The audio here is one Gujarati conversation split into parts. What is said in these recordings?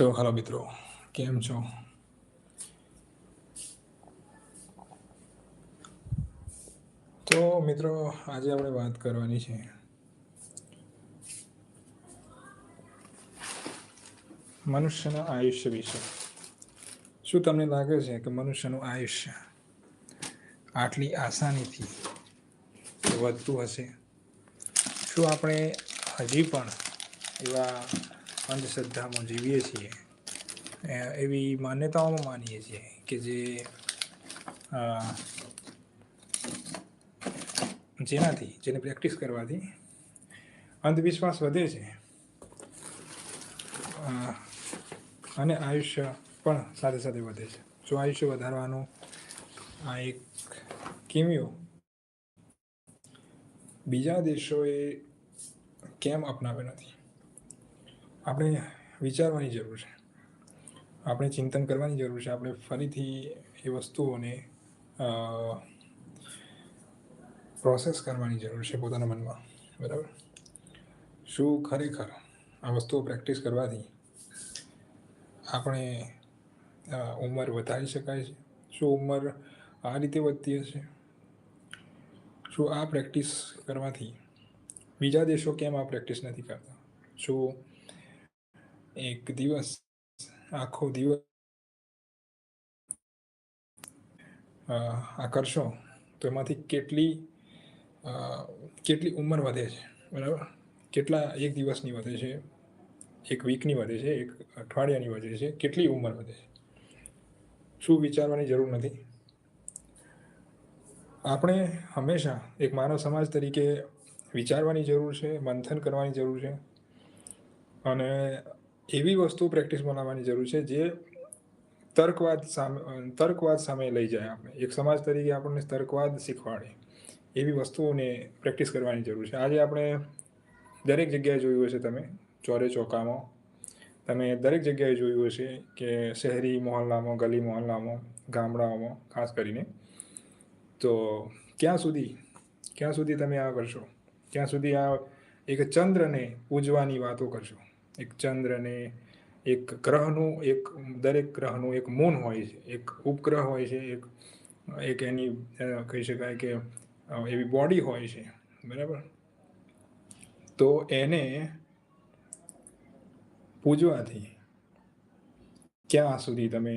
તો હલો મિત્રો, કેમ છો? તો મિત્રો, આજે આપણે વાત કરવાની છે. મનુષ્યના આયુષ્ય વિશે. શું તમને લાગે છે કે મનુષ્યનું આયુષ્ય આટલી આસાનીથી વધતું હશે? શું આપણે હજી પણ એવા અંધશ્રદ્ધામાં જીવીએ છીએ. એવી માન્યતાઓમાં માનીએ છીએ કે જે જેનાથી, જેને પ્રેક્ટિસ કરવાથી અંધવિશ્વાસ વધે છે. અને આયુષ્ય પણ સાથે સાથે વધે છે. જો આયુષ્ય વધારવાનું આ એક કિમિયો બીજા દેશોએ કેમ અપનાવ્યો નથી? આપણે વિચારવાની જરૂર છે. આપણે ચિંતન કરવાની જરૂર છે. આપણે ફરીથી એ વસ્તુઓને પ્રોસેસ કરવાની જરૂર છે પોતાના મનમાં. બરાબર? શું ખરેખર આ વસ્તુઓ પ્રેક્ટિસ કરવાથી આપણે ઉંમર વધારી શકાય છે? શું ઉંમર આ રીતે વધતી હશે? શું આ પ્રેક્ટિસ કરવાથી બીજા દેશો કેમ આ પ્રેક્ટિસ નથી કરતા? શું એક દિવસ, આખો દિવસ આ કરશો, તો એમાંથી કેટલી કેટલી ઉંમર વધે છે, બરાબર? કેટલા એક દિવસની વધે છે, એક વીકની વધે છે, એક અઠવાડિયાની વધે છે, કેટલી ઉંમર વધે છે? શું વિચારવાની જરૂર નથી? આપણે હંમેશા એક માનવ સમાજ તરીકે વિચારવાની જરૂર છે, મંથન કરવાની જરૂર છે, અને એવી વસ્તુ પ્રેક્ટિસ બનાવવાની જરૂર છે જે તર્કવાદ સામે તર્કવાદ સામે લઈ જાય આપણે એક સમાજ તરીકે આપણને તર્કવાદ શીખવાડે. એવી વસ્તુઓને પ્રેક્ટિસ કરવાની જરૂર છે. આજે આપણે દરેક જગ્યાએ જોયું હશે તમે, ચોરે ચોકામાં. તમે દરેક જગ્યાએ જોયું હશે કે શહેરી મોહલ્લામાં, ગલી મોહલ્લામાં, ગામડાઓમાં, ખાસ કરીને, તો ક્યાં સુધી ક્યાં સુધી તમે આ કરશો? ક્યાં સુધી આ એક ચંદ્રને પૂજવાની વાતો કરશો? એક ચંદ્ર અને એક ગ્રહનું, એક દરેક ગ્રહનું એક મૂન હોય છે, એક ઉપગ્રહ હોય છે, એક એક એની કહી શકાય કે એવી બોડી હોય છે, બરાબર? તો એને પૂજવાથી ક્યાં સુધી તમે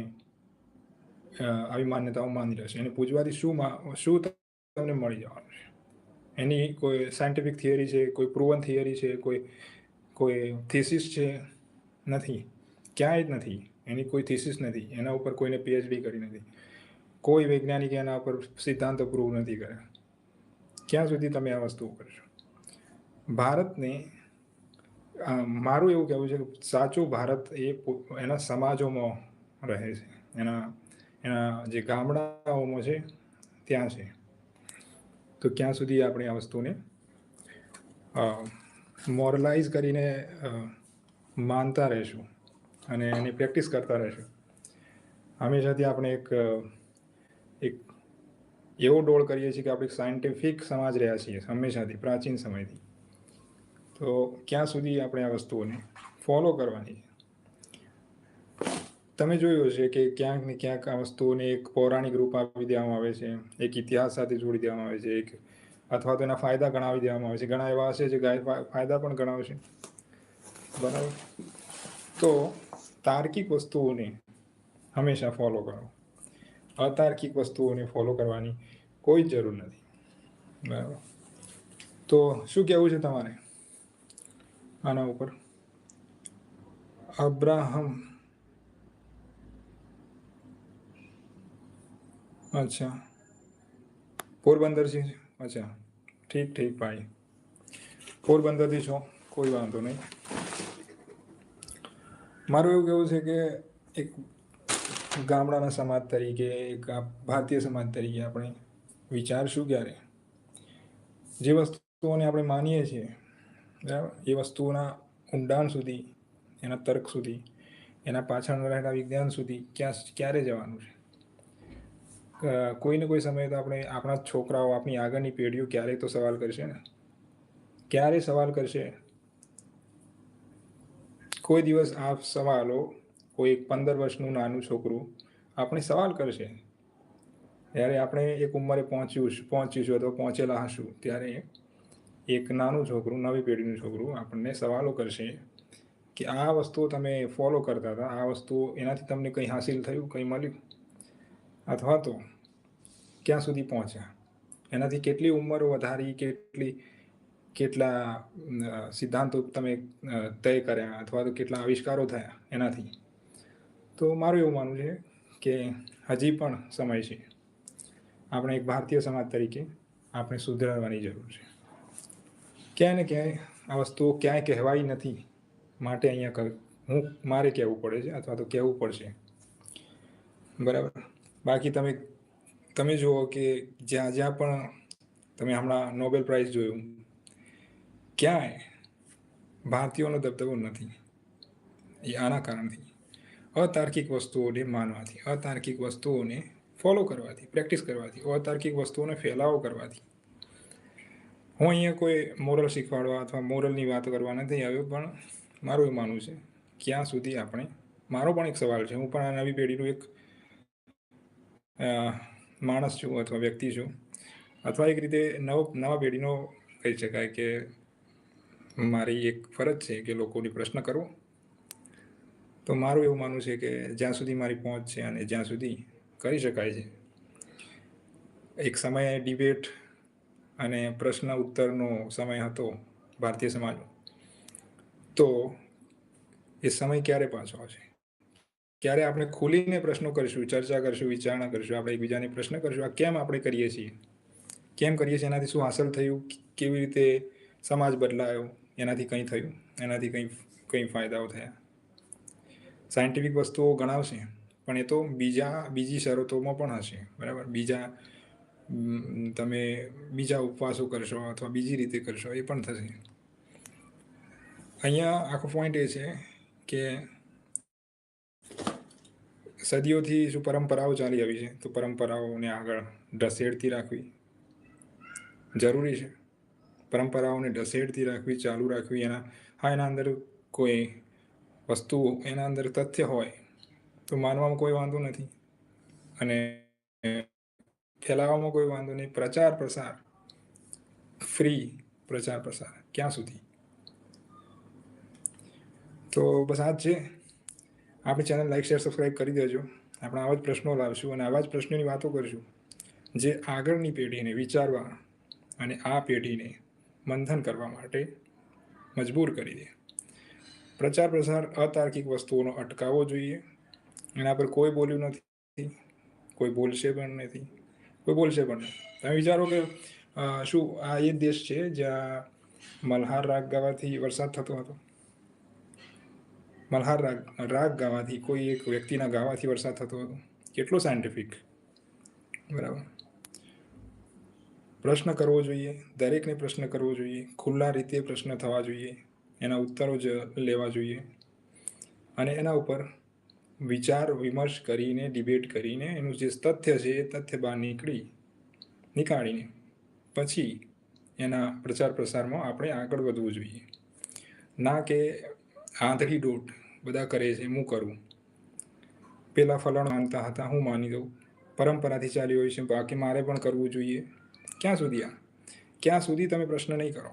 આવી માન્યતાઓ માની રહેશો એને પૂજવાથી શું શું તમને મળી જવાનું છે? એની કોઈ સાયન્ટિફિક થિયરી છે, કોઈ પ્રુવન થિયરી છે, કોઈ કોઈ થિસિસ છે નથી. ક્યાંય જ નથી. એની કોઈ થીસીસ નથી. એના ઉપર કોઈને પીએચડી કરી નથી. કોઈ વૈજ્ઞાનિકે એના ઉપર સિદ્ધાંત પ્રૂવ નથી કર્યા ક્યાં સુધી તમે આ વસ્તુઓ કરશો ભારતને મારું એવું કહેવું છે કે સાચું ભારત એ એના સમાજોમાં રહે છે. એના એના જે ગામડાઓમાં છે, ત્યાં છે. તો ક્યાં સુધી આપણે આ વસ્તુને મોરલાઇઝ કરીને માનતા રહેશું અને એની પ્રેક્ટિસ કરતા રહેશું. હંમેશાથી આપણે એક એક એવો ડોળ કરીએ છીએ કે આપણે સાયન્ટિફિક સમાજ રહ્યા છીએ હંમેશાથી, પ્રાચીન સમયથી. તો ક્યાં સુધી આપણે આ વસ્તુઓને ફોલો કરવાની છે? તમે જોયું હશે કે ક્યાંક ને ક્યાંક આ વસ્તુઓને એક પૌરાણિક રૂપ આપી દેવામાં આવે છે, એક ઇતિહાસ સાથે જોડી દેવામાં આવે છે, એક અથવા તો એના ફાયદા ગણાવી દેવામાં આવે છે. ઘણા એવા હશે જે ગાય- ફાયદા પણ ગણાવશે. બરાબર? તો તાર્કિક વસ્તુઓને હંમેશા ફોલો કરો. અતાર્કિક વસ્તુઓને ફોલો કરવાની કોઈ જરૂર નથી. બરાબર? તો શું કહેવું છે તમારે? આના ઉપર. અબ્રાહમ. અચ્છા. પોરબંદર છે? અચ્છા. ઠીક ઠીક ભાઈ. પોરબંદરથી છો કોઈ વાંધો નહીં. મારું એવું કહેવું છે કે એક ગામડાના સમાજ તરીકે, એક ભારતીય સમાજ તરીકે આપણે વિચારશું ક્યારે? જે વસ્તુઓને આપણે માનીએ છીએ, બરાબર? એ વસ્તુઓના ઊંડાણ સુધી, એના તર્ક સુધી, એના પાછળ રહેલા વિજ્ઞાન સુધી ક્યાં, ક્યારે જવાનું છે? કોઈને કોઈ સમયે તો આપણે આપણા છોકરાઓ, આપણી આગળની પેઢીઓ ક્યારેય તો સવાલ કરશે ને? ક્યારે સવાલ કરશે? કોઈ દિવસ આ સવાલો, કોઈ પંદર વર્ષનું નાનું છોકરું આપણે સવાલ કરશે. ત્યારે આપણે એક ઉંમરે પહોંચ્યું પહોંચીશું અથવા પહોંચેલા હશું, ત્યારે એક નાનું છોકરું, નવી પેઢીનું છોકરું આપણને સવાલો કરશે કે આ વસ્તુઓ તમે ફોલો કરતા હતા, આ વસ્તુ એનાથી તમને કંઈ હાસિલ થયું, કંઈ મળ્યું? અથવા તો ક્યાં સુધી પહોંચ્યા? એનાથી કેટલી ઉંમર વધારી, કેટલી, કેટલા સિદ્ધાંતો તમે તય કર્યા અથવા તો કેટલા આવિષ્કારો થયા એનાથી? તો મારું એવું માનવું છે કે હજી પણ સમય છે. આપણે એક ભારતીય સમાજ તરીકે આપણે સુધારવાની જરૂર છે. ક્યાંય ને ક્યાંય આ વસ્તુઓ ક્યાંય કહેવાય નથી માટે અહીંયા હું, મારે કહેવું પડે છે અથવા તો કહેવું પડશે. બરાબર? બાકી તમે તમે જુઓ કે જ્યાં જ્યાં પણ તમે હમણાં નોબેલ પ્રાઇઝ જોયું, ક્યાંય ભારતીયોનો દબદબો નથી. એ આના કારણથી. અતાર્કિક વસ્તુઓને માનવાથી, અતાર્કિક વસ્તુઓને ફોલો કરવાથી પ્રેક્ટિસ કરવાથી, અતાર્કિક વસ્તુઓને ફેલાવો કરવાથી. હું અહીંયા કોઈ મોરલ શીખવાડવા અથવા મોરલની વાત કરવા નથી આવ્યો, પણ મારું એ માનવું છે, ક્યાં સુધી આપણે, મારો પણ એક સવાલ છે, હું પણ આ નવી પેઢીનું એક માણસ છું અથવા વ્યક્તિ છું. અથવા એક રીતે નવ, નવા પેઢીનો કહી શકાય કે મારી એક ફરજ છે કે લોકોની પ્રશ્ન કરવો. તો મારું એવું માનવું છે કે જ્યાં સુધી મારી પહોંચ છે અને જ્યાં સુધી કરી શકાય છે. એક સમયે ડિબેટ અને પ્રશ્ન ઉત્તરનો સમય હતો ભારતીય સમાજનો. તો એ સમય ક્યારે પાછો આવશે? ક્યારે આપણે ખુલીને પ્રશ્નો કરીશું, ચર્ચા કરીશું, વિચારણા કરીશું, આપણે એકબીજાને પ્રશ્ન કરીશું, આ કેમ આપણે કરીએ છીએ? કેમ કરીએ છીએ? એનાથી શું હાંસલ થયું? કેવી રીતે સમાજ બદલાયો? એનાથી કંઈ થયું? એનાથી કંઈ કંઈ ફાયદાઓ થયા? સાયન્ટિફિક વસ્તુઓ ગણાવશે, પણ એ તો બીજા, બીજી શરતોમાં પણ હશે, બરાબર? બીજા તમે બીજા ઉપવાસો કરશો અથવા બીજી રીતે કરશો, એ પણ થશે. અહીંયા આખો પોઈન્ટ એ છે કે સદીઓથી શું પરંપરાઓ ચાલી આવી છે? તો પરંપરાઓને આગળ ઢસેડતી રાખવી જરૂરી છે. પરંપરાઓને ઢસેડતી રાખવી, ચાલુ રાખવી. એના, હા, એના અંદર કોઈ વસ્તુ, એના અંદર તથ્ય હોય તો માનવામાં કોઈ વાંધો નથી. અને ફેલાવવામાં કોઈ વાંધો નહીં. પ્રચાર, પ્રસાર. ફ્રી પ્રચાર, પ્રસાર. ક્યાં સુધી? તો બસ આ જ છે. આપણી ચેનલ લાઈક શેર સબસ્ક્રાઈબ કરી દેજો. આપણે આવા જ પ્રશ્નો લાવશું અને આવા જ પ્રશ્નોની વાતો કરીશું. જે આગળની પેઢીને વિચારવા અને આ પેઢીને મંથન કરવા માટે મજબૂર કરી દે. પ્રચાર, પ્રસાર, અતાર્કિક વસ્તુઓનો અટકાવવો જોઈએ. એના પર કોઈ બોલ્યું નથી. કોઈ બોલશે પણ નથી. કોઈ બોલશે પણ નહીં તમે વિચારો કે શું આ એ દેશ છે જ્યાં મલ્હાર રાગ ગાવાથી વરસાદ થતો હતો? મલ્હાર રાગ રાગ ગાવાથી, કોઈ એક વ્યક્તિના ગાવાથી વરસાદ થતો હતો. કેટલો સાયન્ટિફિક બરાબર. પ્રશ્ન કરવો જોઈએ, દરેકને પ્રશ્ન કરવો જોઈએ, ખુલ્લા રીતે પ્રશ્ન થવા જોઈએ, એના ઉત્તરો જ લેવા જોઈએ. અને એના ઉપર વિચાર, વિમર્શ કરીને ડિબેટ કરીને એનું જે તથ્ય છે, એ તથ્ય બહાર નીકળી, નીકાળીને પછી એના પ્રચાર પ્રસારમાં આપણે આગળ વધવું જોઈએ. ના કે આંધળી દોટ. બધા કરે છે, હું કરું? પેલા ફલણ માનતા હતા, હું માની દઉં. પરંપરાથી ચાલી હોય છે, બાકી મારે પણ કરવું જોઈએ. ક્યાં સુધી આ? ક્યાં સુધી તમે પ્રશ્ન નહીં કરો?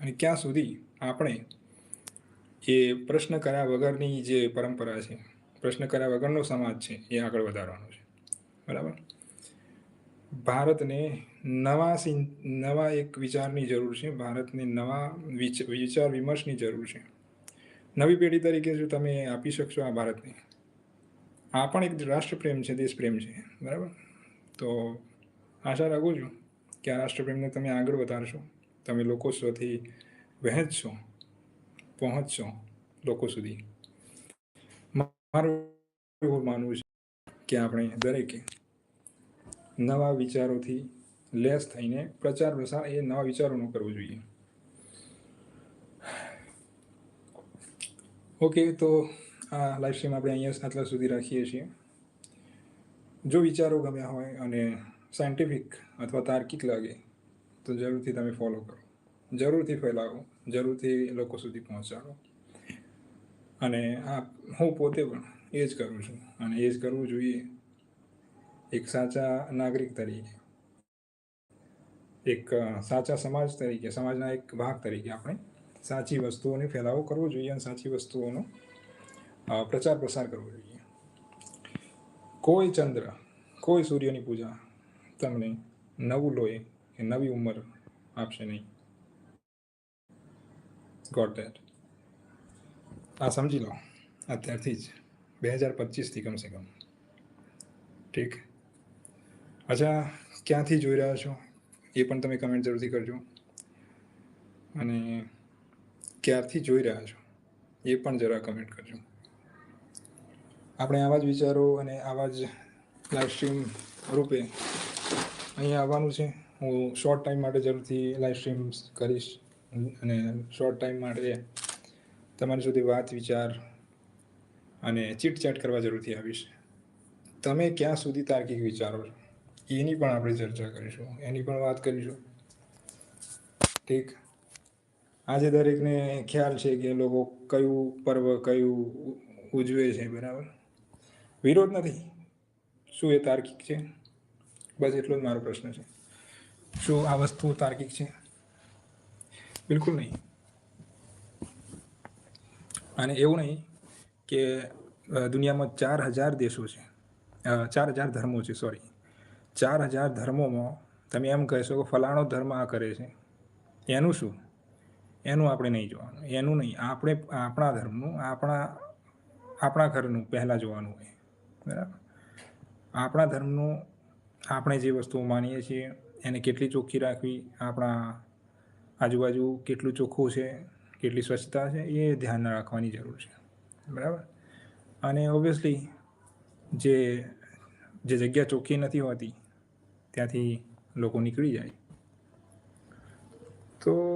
અને ક્યાં સુધી આપણે એ પ્રશ્ન કર્યા વગરની જે પરંપરા છે, પ્રશ્ન કર્યા વગરનો સમાજ છે, એ આગળ વધારવાનો છે. બરાબર? ભારતને નવા નવા એક વિચારની જરૂર છે, ભારતને નવા વિચ- વિચાર વિમર્શની જરૂર છે. નવી પેઢી તરીકે જો તમે આપી શકશો આ ભારતને, આ પણ એક રાષ્ટ્રપ્રેમ છે, દેશપ્રેમ છે, બરાબર? તો આશા રાખું છું કે આ રાષ્ટ્રપ્રેમને તમે આગળ વધારશો, તમે લોકો સુધી વહેંચશો, પહોંચશો લોકો સુધી. મારું એવું માનવું છે કે આપણે દરેકે નવા વિચારોથી લેસ થઈને પ્રચાર પ્રસાર એ નવા વિચારોનો કરવો જોઈએ. ઓકે તો આ લાઈવ સ્ટ્રીમ આપણે અહીંયા આટલા સુધી રાખીએ છીએ. જો વિચારો ગમ્યા હોય અને સાયન્ટિફિક અથવા તાર્કિક લાગે, તો જરૂરથી તમે ફોલો કરો. જરૂરથી ફેલાવો, જરૂરથી લોકો સુધી પહોંચાડો. અને આ હું પોતે પણ એ જ કરું છું અને એ જ કરવું જોઈએ એક સાચા નાગરિક તરીકે. એક સાચા સમાજ તરીકે, સમાજના એક ભાગ તરીકે આપણે સાચી વસ્તુઓને ફેલાવો કરવો જોઈએ અને સાચી વસ્તુઓનો પ્રચાર પ્રસાર કરવો જોઈએ. કોઈ ચંદ્ર, કોઈ સૂર્યની પૂજા તમને નવું લોહી કે નવી ઉંમર આપશે નહીં. Got that. આ સમજી લો, અત્યારથી જ બે હજાર પચીસથી કમસે કમ. ઠીક? અચ્છા, ક્યાંથી જોઈ રહ્યા છો? એ પણ તમે કમેન્ટ જરૂરથી કરજો. અને ક્યારથી જોઈ રહ્યા છો? એ પણ જરા કમેન્ટ કરજો. આપણે આવા જ વિચારો અને આવા જ લાઈવ સ્ટ્રીમ રૂપે અહીંયા આવવાનું છે. હું શોર્ટ ટાઈમ માટે જરૂરથી લાઈવ સ્ટ્રીમ્સ કરીશ અને શોર્ટ ટાઈમ માટે તમારી સુધી વાત, વિચાર અને ચીટચાટ કરવા જરૂરથી આવીશ. તમે ક્યાં સુધી તાર્કિક વિચારો છો? એની પણ આપણે ચર્ચા કરીશું. એની પણ વાત કરીશું. ઠીક? આજે દરેકને ખ્યાલ છે કે લોકો કયું પર્વ કયું ઉજવે છે, બરાબર? વિરોધ નથી. શું એ તાર્કિક છે? બસ એટલો જ મારો પ્રશ્ન છે. શું આ વસ્તુ તાર્કિક છે? બિલકુલ નહીં. અને એવું નહીં કે દુનિયામાં ચાર હજાર દેશો છે. ચાર હજાર ધર્મો છે સોરી ચાર હજાર ધર્મોમાં તમે એમ કહેશો કે ફલાણો ધર્મ આ કરે છે. એનું શું? એનું આપણે નહીં જોવાનું, એનું નહીં. આપણે આપણા ધર્મનું, આપણા આપણા ઘરનું પહેલાં જોવાનું હોય. બરાબર? આપણા ધર્મનું આપણે જે વસ્તુઓ માનીએ છીએ, એને કેટલી ચોખ્ખી રાખવી, આપણા આજુબાજુ કેટલું ચોખ્ખું છે, કેટલી સ્વચ્છતા છે, એ ધ્યાન રાખવાની જરૂર છે. બરાબર? અને ઓબ્વિયસલી જે જે જગ્યા ચોખ્ખી નથી હોતી, ત્યાંથી લોકો નીકળી જાય. તો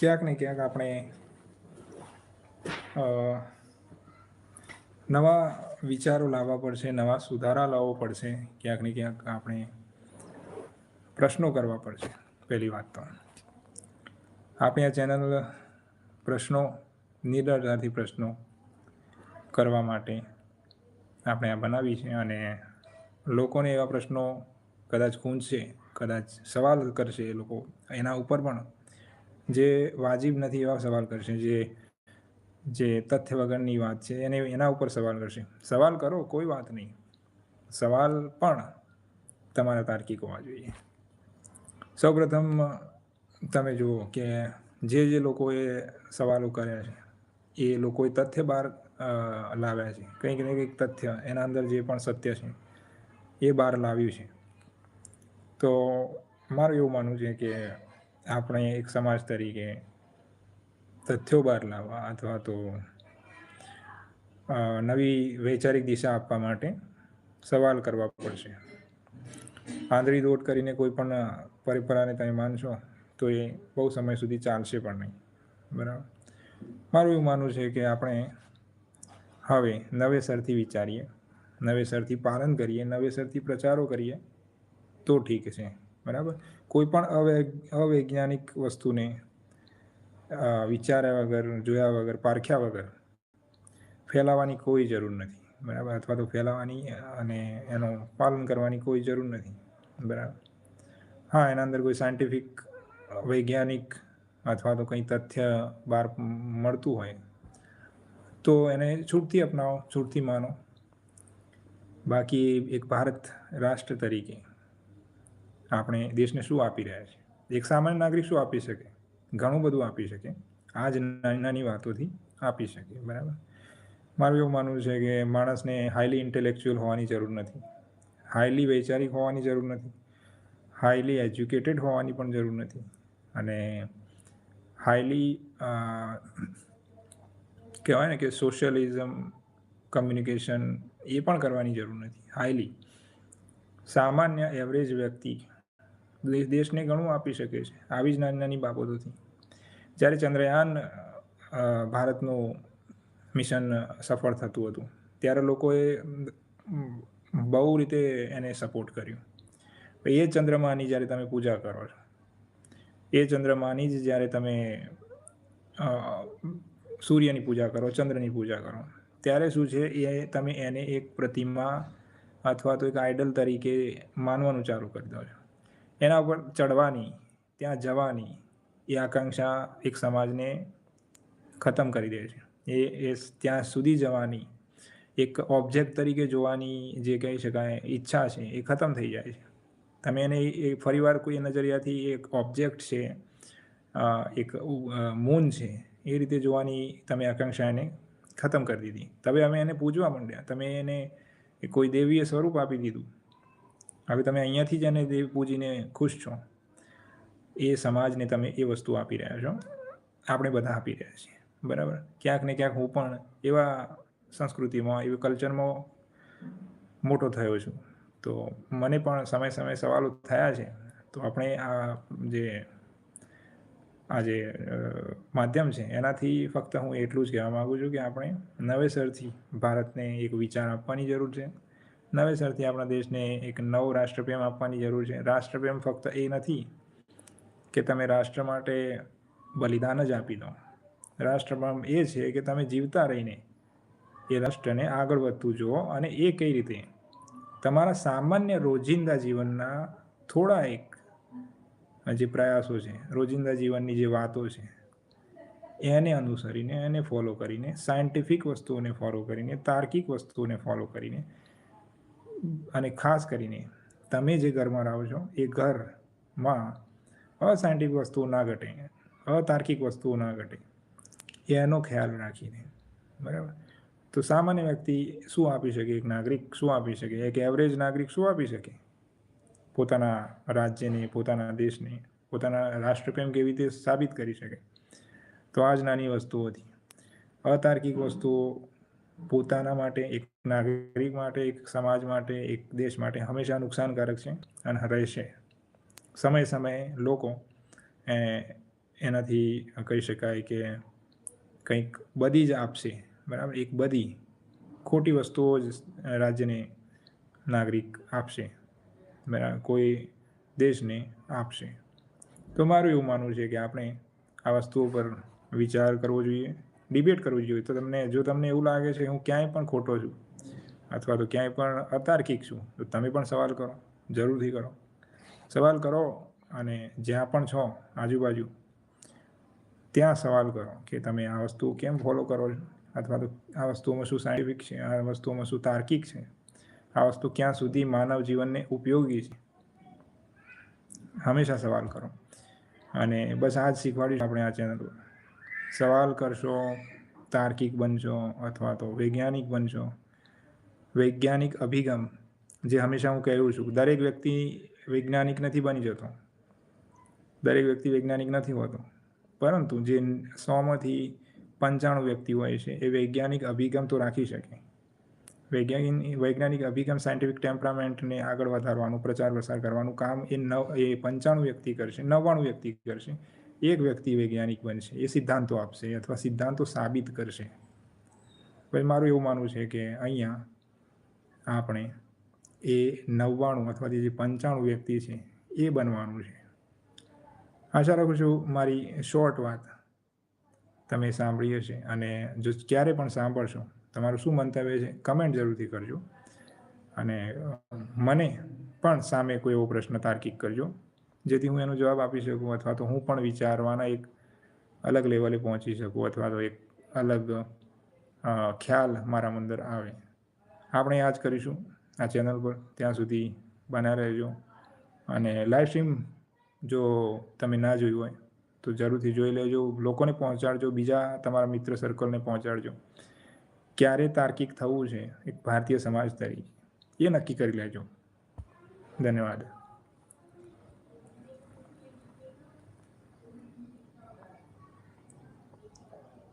ક્યાંક ને ક્યાંક આપણે નવા વિચારો લાવવા પડશે, નવા સુધારા લાવવો પડશે. ક્યાંક ને ક્યાંક આપણે પ્રશ્નો કરવા પડશે. પહેલી વાત તો. આપણે આ ચેનલ પ્રશ્નો નિડરતાથી પ્રશ્નો કરવા માટે આપણે આ બનાવી છે અને લોકોને એવા પ્રશ્નો કદાચ ખૂંચશે કદાચ સવાલ કરશે એ લોકો એના ઉપર પણ જે વાજિબ નથી એવા સવાલ કરશે, જે જે તથ્ય વગરની વાત છે, એને, એના ઉપર સવાલ કરશે. સવાલ કરો, કોઈ વાત નહીં. સવાલ પણ તમારા તાર્કિક હોવા જોઈએ. સૌપ્રથમ, તમે જુઓ કે જે જે લોકોએ સવાલો કર્યા છે, એ લોકોએ તથ્ય બહાર લાવ્યા છે. કંઈક ને કંઈક તથ્ય એના અંદર જે પણ સત્ય છે, એ બહાર લાવ્યું છે. તો મારું એવું માનવું છે કે આપણે એક સમાજ તરીકે તથ્યો બહાર લાવવા અથવા તો નવી વૈચારિક દિશા આપવા માટે સવાલ કરવા પડશે. આંધળી દોટ કરીને કોઈ પણ પરંપરાને તમે માનશો તો એ બહુ સમય સુધી ચાલશે પણ નહીં. બરાબર? મારું એવું માનવું છે કે આપણે હવે નવેસરથી વિચારીએ, નવેસરથી પાલન કરીએ, નવેસરથી પ્રચારો કરીએ તો ઠીક છે. બરાબર? કોઈ પણ અવૈ, અવૈજ્ઞાનિક વસ્તુને વિચાર્યા વગર, જોયા વગર, પારખ્યા વગર ફેલાવાની કોઈ જરૂર નથી. બરાબર? અથવા તો ફેલાવાની અને એનું પાલન કરવાની કોઈ જરૂર નથી. બરાબર? હા, એના અંદર કોઈ સાયન્ટિફિક, વૈજ્ઞાનિક અથવા તો કંઈ તથ્ય બહાર મળતું હોય, તો એને છૂટથી અપનાવો, છૂટથી માનો. બાકી એક ભારત રાષ્ટ્ર તરીકે આપણે દેશને શું આપી રહ્યા છીએ? એક સામાન્ય નાગરિક શું આપી શકે? ઘણું બધું આપી શકે. આ જ નાની નાની વાતોથી આપી શકે, બરાબર? મારું એવું માનવું છે કે માણસને હાઈલી ઇન્ટેલેક્ચ્યુઅલ હોવાની જરૂર નથી. હાઈલી વૈચારિક હોવાની જરૂર નથી. હાઈલી એજ્યુકેટેડ હોવાની પણ જરૂર નથી. અને હાઈલી કહેવાય ને કે સોશિયલિઝમ કમ્યુનિકેશન એ પણ કરવાની જરૂર નથી. હાઈલી સામાન્ય એવરેજ વ્યક્તિ દેશને ઘણું આપી શકે છે, આવી જ નાની નાની બાબતોથી. જ્યારે ચંદ્રયાન ભારતનું મિશન સફળ થતું હતું, ત્યારે લોકોએ બહુ રીતે એને સપોર્ટ કર્યું. એ ચંદ્રમાની જ્યારે તમે પૂજા કરો છો, એ ચંદ્રમાની જ જ્યારે તમે સૂર્યની પૂજા કરો, ચંદ્રની પૂજા કરો, ત્યારે શું છે, એ તમે એને એક પ્રતિમા અથવા તો એક આઇડલ તરીકે માનવાનું ચાલુ કરી દો છો. એના ઉપર ચડવાની, ત્યાં જવાની એ આકાંક્ષા એક સમાજને ખતમ કરી દે છે. એ એ ત્યાં સુધી જવાની, એક ઓબ્જેક્ટ તરીકે જોવાની જે કહી શકાય, ઈચ્છા છે, એ ખતમ થઈ જાય છે. તમે એને એ ફરીવાર કોઈ નજરિયાથી એક ઓબ્જેક્ટ છે એક મૂન છે, એ રીતે જોવાની તમે આકાંક્ષા એને ખતમ કરી દીધી. તમે અમે એને પૂજવા માંડ્યા. તમે એને કોઈ દેવીએ સ્વરૂપ આપી દીધું. હવે તમે અહીંયાથી જ એને દેવ પૂજીને ખુશ છો. એ સમાજને તમે એ વસ્તુ આપી રહ્યા છો. આપણે બધા આપી રહ્યા છીએ. બરાબર? ક્યાંક ને ક્યાંક હું પણ એવા સંસ્કૃતિમાં, એવા કલ્ચરમાં મોટો થયો છું. તો મને પણ સમય સમયે સવાલો થયા છે. તો આપણે આ જે આ જે માધ્યમ છે, એનાથી ફક્ત હું એટલું જ કહેવા માગું છું કે આપણે નવેસરથી ભારતને એક વિચાર આપવાની જરૂર છે. નવેસરથી આપણા દેશને એક નવો રાષ્ટ્રપ્રેમ આપવાની જરૂર છે. રાષ્ટ્રપ્રેમ ફક્ત એ નથી કે તમે રાષ્ટ્ર માટે બલિદાન જ આપી દો. રાષ્ટ્રપ્રેમ એ છે કે તમે જીવતા રહીને એ રાષ્ટ્રને આગળ વધતું જુઓ અને એ કઈ રીતે? તમારા સામાન્ય રોજિંદા જીવનના થોડા એક જે પ્રયાસો છે, રોજિંદા જીવનની જે વાતો છે, એને અનુસરીને એને ફોલો કરીને સાયન્ટિફિક વસ્તુઓને ફોલો કરીને, તાર્કિક વસ્તુઓને ફોલો કરીને અને ખાસ કરીને તમે જે ઘરમાં રહો છો, એ ઘરમાં અસાયન્ટિફિક વસ્તુઓ ના ઘટે, અતાર્કિક વસ્તુઓ ના ઘટે, એનો ખ્યાલ રાખીને, બરાબર? તો સામાન્ય વ્યક્તિ શું આપી શકે? એક નાગરિક શું આપી શકે? એક એવરેજ નાગરિક શું આપી શકે? પોતાના રાજ્યને, પોતાના દેશને, પોતાના રાષ્ટ્રપ્રેમ કેવી રીતે સાબિત કરી શકે? તો આ જ નાની વસ્તુઓથી અતાર્કિક વસ્તુઓ પોતાના માટે, એક નાગરિક માટે, એક સમાજ માટે, એક દેશ માટે હંમેશા નુકસાનકારક છે અને રહેશે. સમય સમયે લોકો એનાથી કહી શકાય કે કંઈક બધી જ આપશે, બરાબર? એક બધી ખોટી વસ્તુઓ જ રાજ્યને નાગરિક આપશે, બરાબર? કોઈ દેશને આપશે. તો મારું એવું માનવું છે કે આપણે આ વસ્તુઓ પર વિચાર કરવો જોઈએ. ડિબેટ કરવી જોઈએ. તો તમને, જો તમને એવું લાગે છે હું ક્યાંય પણ ખોટો છું, અથવા તો ક્યાંય પણ અતાર્કિક છું, તો તમે પણ સવાલ કરો. જરૂરથી કરો. સવાલ કરો અને જ્યાં પણ છો, આજુબાજુ, ત્યાં સવાલ કરો કે તમે આ વસ્તુ કેમ ફોલો કરો છો? અથવા તો આ વસ્તુઓમાં શું સાયન્ટિફિક છે, આ વસ્તુઓમાં શું તાર્કિક છે? આ વસ્તુ ક્યાં સુધી માનવ જીવનને ઉપયોગી છે? હંમેશા સવાલ કરો. અને બસ આ જ શીખવાડ્યું આપણે આ ચેનલ પર સવાલ કરશો, તાર્કિક બનશો અથવા તો વૈજ્ઞાનિક બનશો. વૈજ્ઞાનિક અભિગમ, જે હંમેશા હું કહું છું, દરેક વ્યક્તિ વૈજ્ઞાનિક નથી બની જતો. દરેક વ્યક્તિ વૈજ્ઞાનિક નથી હોતો. પરંતુ જે સોમાંથી પંચાણું વ્યક્તિ હોય છે, એ વૈજ્ઞાનિક અભિગમ તો રાખી શકે. વૈજ્ઞાનિક વૈજ્ઞાનિક અભિગમ સાયન્ટિફિક ટેમ્પરામેન્ટને આગળ વધારવાનું પ્રચાર પ્રસાર કરવાનું કામ એ નવ, એ પંચાણું વ્યક્તિ કરશે, નવ્વાણું વ્યક્તિ કરશે. એક વ્યક્તિ વૈજ્ઞાનિક બનશે, એ સિદ્ધાંતો આપશે અથવા સિદ્ધાંતો સાબિત કરશે. પછી મારું એવું માનવું છે કે અહીંયા આપણે એ નવ્વાણું અથવા જે પંચાણું વ્યક્તિ છે એ બનવાનું છે. આશા રાખું છું મારી શોર્ટ વાત તમે સાંભળી હશે અને જો ક્યારે પણ સાંભળશો, તમારું શું મંતવ્ય છે કમેન્ટ જરૂરથી કરજો. અને મને પણ સામે કોઈ એવો પ્રશ્ન તાર્કિક કરજો. જેથી હું એનો જવાબ આપી શકું અથવા તો હું પણ વિચારવાના એક અલગ લેવલે પહોંચી શકું અથવા તો એક અલગ ખ્યાલ મારા અંદર આવે. આપણે આ જ કરીશું આ ચેનલ પર. ત્યાં સુધી બના રહેજો. અને લાઈવ સ્ટ્રીમ જો તમે ના જોયું હોય તો જરૂરથી જોઈ લેજો. લોકોને પહોંચાડજો. બીજા તમારા મિત્ર સર્કલને પહોંચાડજો. ક્યારે તાર્કિક થવું છે? એક ભારતીય સમાજ તરીકે. એ નક્કી કરી લેજો. ધન્યવાદ.